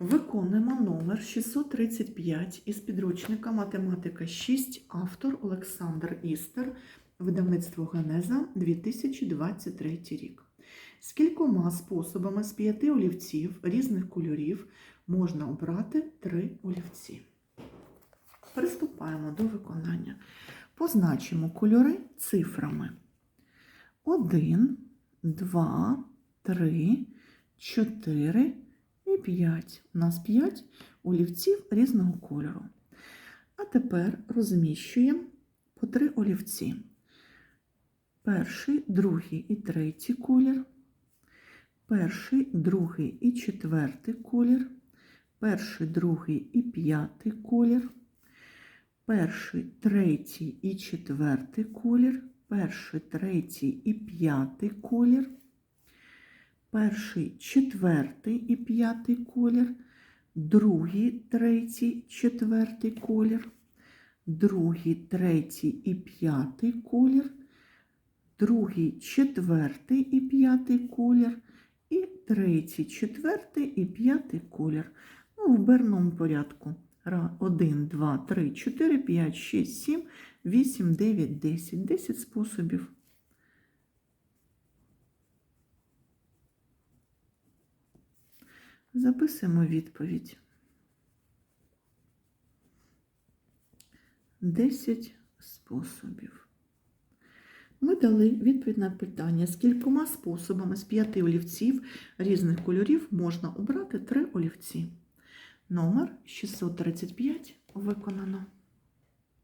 Виконуємо номер 635 із підручника Математика 6, автор Олександр Істер, видавництво Генеза 2023 рік. Скількома способами з п'яти олівців різних кольорів можна обрати три олівці? Приступаємо до виконання. Позначимо кольори цифрами. 1, 2, 3, 4 і 5. У нас 5 олівців різного кольору. А тепер розміщуємо по 3 олівці. Перший, другий і третій колір. Перший, другий і четвертий колір. Перший, другий і п'ятий колір. Перший, третій і четвертий колір. Перший, третій і п'ятий колір перший, четвертий і п'ятий колір, другий, третій, четвертий колір, другий, третій і п'ятий колір, другий, четвертий і п'ятий колір, і третій, четвертий і п'ятий колір. Ну, в берному порядку. 1, 2, 3, 4, 5, 6, 7, 8, 9, 10. 10 способів. Записуємо відповідь. 10 способів. Ми дали відповідь на питання, з кількома способами з п'яти олівців різних кольорів можна обрати три олівці. Номер 635 виконано.